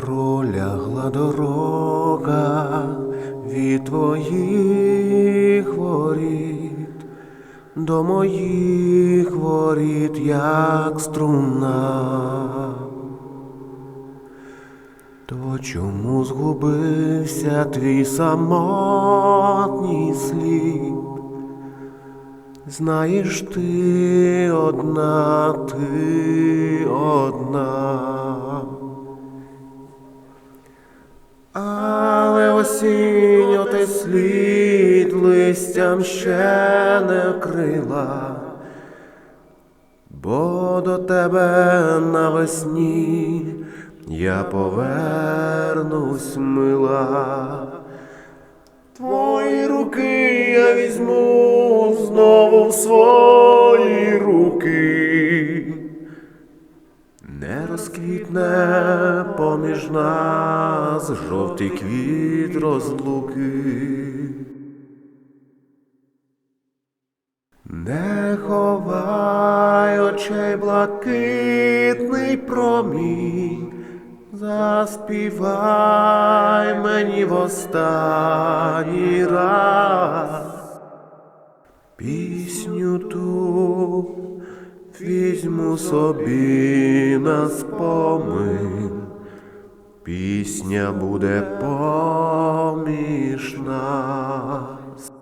Пролягла дорога від твоїх воріт до моїх воріт, як струна. То чому згубився твій самотній слід? Знаєш ти одна, ти одна. Але осінь оте слід листям ще не крила, бо до тебе навесні я повернусь мила. Твої руки я візьму знову в свої розквітне поміж нас жовтий квіт розлуки. Не ховай очей блакитний промінь, заспівай мені в останній раз. Пісню ту візьму собі на спомин, пісня буде поміж нас.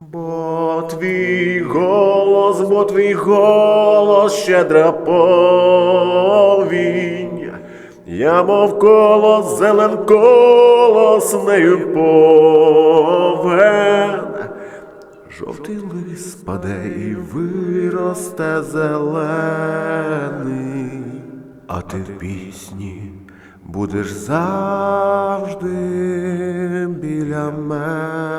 Бо твій голос, бо твій голос щедра повінь, я мов колос, зелен колос нею повен. Жовтий лист паде і виросте зелений, а ти в пісні будеш завжди біля мене.